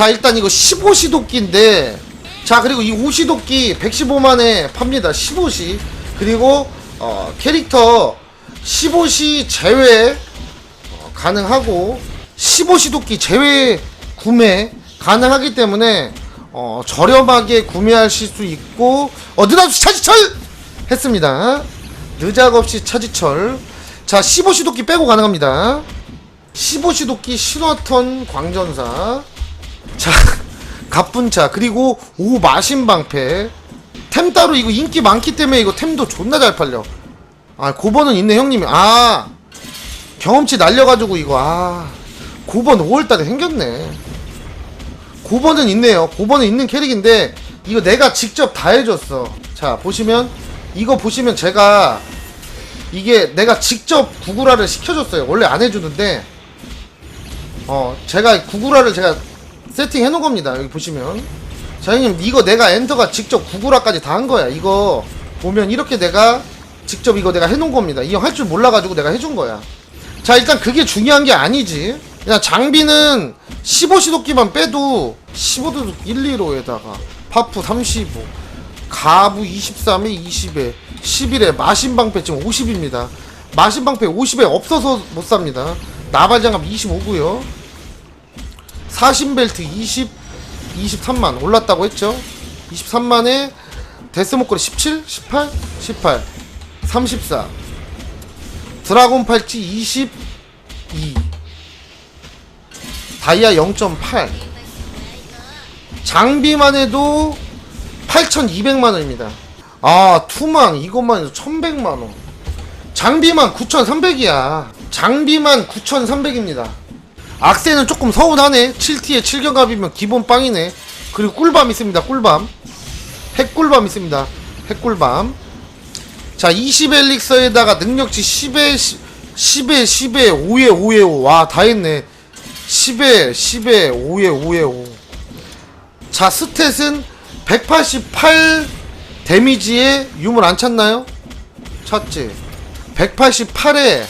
자 일단 이거 15시 도끼인데 자 그리고 이 5시 도끼 115만에 팝니다. 15시. 그리고 어, 캐릭터 15시 제외 어, 가능하고 15시 도끼 제외 구매 가능하기 때문에 어, 저렴하게 구매하실 수 있고 어 느닷없이 차지철! 했습니다. 느작없이 차지철. 자 15시 도끼 빼고 가능합니다. 15시 도끼 신화턴 광전사 자 갑분차. 그리고 오 마신방패. 템 따로 이거 인기 많기 때문에 이거 템도 존나 잘 팔려. 아 고번은 있네 형님이. 아 경험치 날려가지고 이거. 아 고번 5월달에 생겼네. 고번은 있네요. 고번은 있는 캐릭인데 이거 내가 직접 다 해줬어. 자 보시면 이거 보시면 제가 이게 내가 직접 구구라를 시켜줬어요. 원래 안 해주는데. 어 제가 구구라를 제가 세팅해 놓은 겁니다 여기 보시면. 자 형님 이거 내가 엔터가 직접 구구라까지 다 한 거야 이거. 보면 이렇게 내가 직접 이거 내가 해 놓은 겁니다. 이 형 할 줄 몰라가지고 내가 해준 거야. 자 일단 그게 중요한 게 아니지. 그냥 장비는 15시도끼만 빼도 15도둑 1, 2로에다가 파프 35 가부 23에 20에 11에 마신방패 지금 50입니다. 마신방패 50에 없어서 못 삽니다. 나발장갑 25고요 사신벨트 20 23만 올랐다고 했죠? 23만에 데스모코리 17 18 18 34 드라곤 팔찌 22 다이아 0.8 장비만 해도 8,200만원입니다. 아 투망 이것만 해도 1,100만원. 장비만 9,300이야. 장비만 9,300입니다 악세는 조금 서운하네. 7T에 7경갑이면 기본 빵이네. 그리고 꿀밤 있습니다. 꿀밤. 핵꿀밤 있습니다. 핵꿀밤. 자 20엘릭서에다가 능력치 10에 10에 10에 5에 5에 5와 다 했네. 10에 10에 5에 5에 5 자 스탯은 188 데미지에 유물 안 찼나요? 찼지. 188에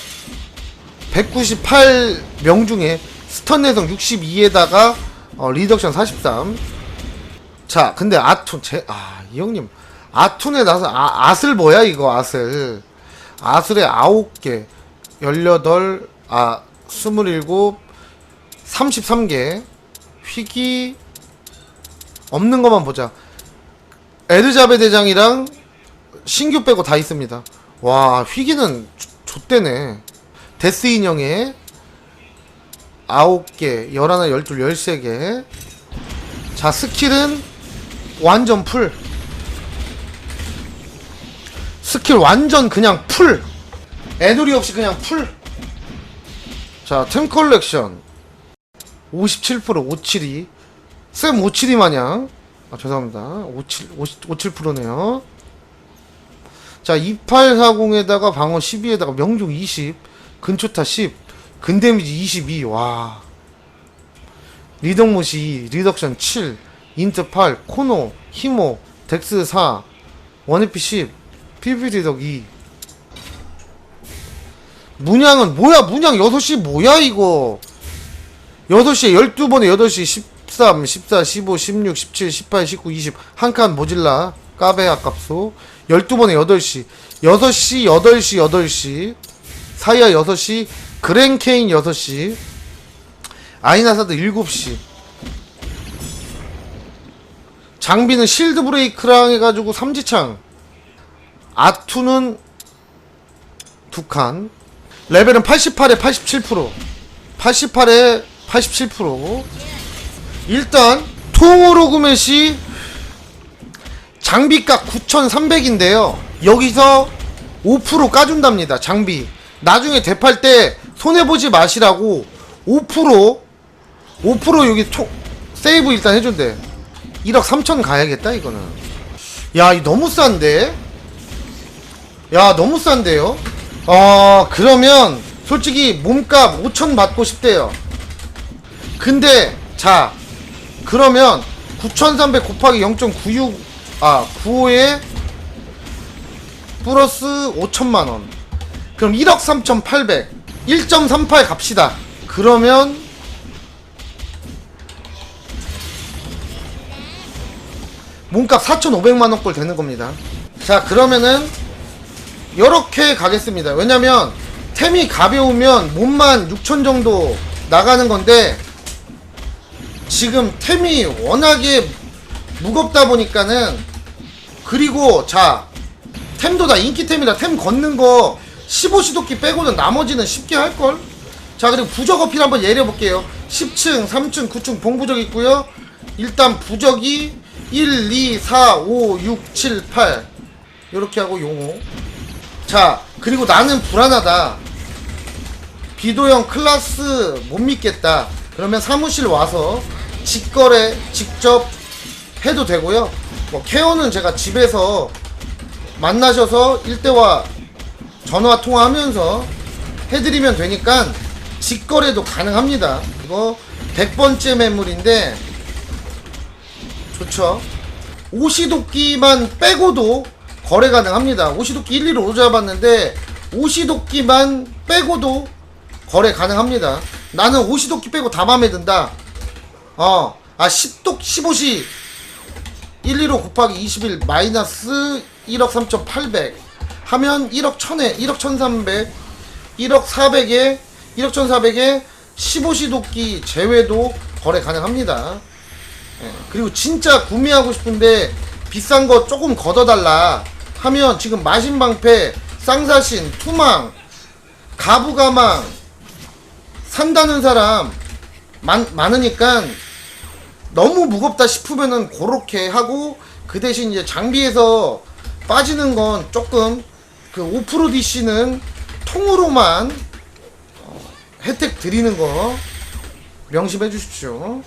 198 명중에 스턴 내성 62에다가 어, 리덕션 43. 자, 근데 아툰 제 아, 이 형님 아툰에 나서 아, 아슬 뭐야 이거 아슬. 아슬에 9개, 18, 아, 27, 33개. 휘기 없는 것만 보자. 에르자베 대장이랑 신규 빼고 다 있습니다. 와, 휘기는 좆대네. 데스 인형에 9개, 11, 12, 13개. 자, 스킬은 완전 풀. 스킬 완전 그냥 풀. 애누리 없이 그냥 풀. 자, 템 컬렉션. 57% 572. 쌤 572 마냥. 아, 죄송합니다. 57, 50, 57%네요. 자, 2840에다가 방어 12에다가 명중 20, 근초타 10, 근데미지 22, 와. 리덕무시 2, 리덕션 7, 인트 8, 코노, 히모, 덱스 4, 원에피 10, PVP 리덕 2. 문양은 뭐야, 문양 6시 뭐야, 이거. 6시에 12번에 8시 13, 14, 15, 16, 17, 18, 19, 20. 한 칸 모질라. 까베 아깝소. 12번에 8시. 6시, 8시, 8시. 사이아 6시. 그랜케인 6시. 아이나사드 7시. 장비는 실드 브레이크랑 해가지고 삼지창. 아투는 두 칸. 레벨은 88에 87%. 88에 87%. 일단 통으로 구매 시 장비가 9,300인데요. 여기서 5% 까준답니다. 장비. 나중에 대팔 때 손해보지 마시라고 5% 5% 여기 총 세이브 일단 해준대. 1억 3천 가야겠다 이거는. 야, 이 너무 싼데? 야, 너무 싼데요? 어, 그러면 솔직히 몸값 5천 받고 싶대요. 근데 자, 그러면 9,300 곱하기 0.96, 아, 95에 플러스 5천만원. 그럼 1억 3,800. 1.38 갑시다. 그러면 몸값 4,500만원 꼴 되는 겁니다. 자, 그러면은, 요렇게 가겠습니다. 왜냐면, 템이 가벼우면 몸만 6천 정도 나가는 건데, 지금 템이 워낙에 무겁다 보니까는, 그리고, 자, 템도 다 인기템이다. 템 걷는 거 15시도끼 빼고는 나머지는 쉽게 할걸? 자, 그리고 부적 어필 한번 예려볼게요. 10층, 3층, 9층 봉부적 있고요. 일단 부적이 1, 2, 4, 5, 6, 7, 8. 요렇게 하고 용호. 자, 그리고 나는 불안하다. 비도형 클라스 못 믿겠다. 그러면 사무실 와서 직거래 직접 해도 되고요. 뭐 케어는 제가 집에서 만나셔서 일대와 전화 통화하면서 해드리면 되니까 직거래도 가능합니다. 이거 100번째 매물인데 좋죠. 오시도끼만 빼고도 거래 가능합니다. 오시도끼 1, 2로 잡았는데 오시도끼만 빼고도 거래 가능합니다. 나는 오시도끼 빼고 다 맘에 든다. 어, 아 10독 15시 1, 2로 곱하기 21 마이너스 1억 3,800 하면 1억 1000에 1억 1300 1억 400에 1억 1400에 15시 도끼 제외도 거래 가능합니다. 예, 그리고 진짜 구매하고 싶은데 비싼 거 조금 걷어달라 하면 지금 마신방패, 쌍사신, 투망, 가부가망 산다는 사람 많, 많으니까 너무 무겁다 싶으면은 그렇게 하고 그 대신 이제 장비에서 빠지는 건 조금 그5% DC는 통으로만 어, 혜택 드리는 거 명심해 주십시오.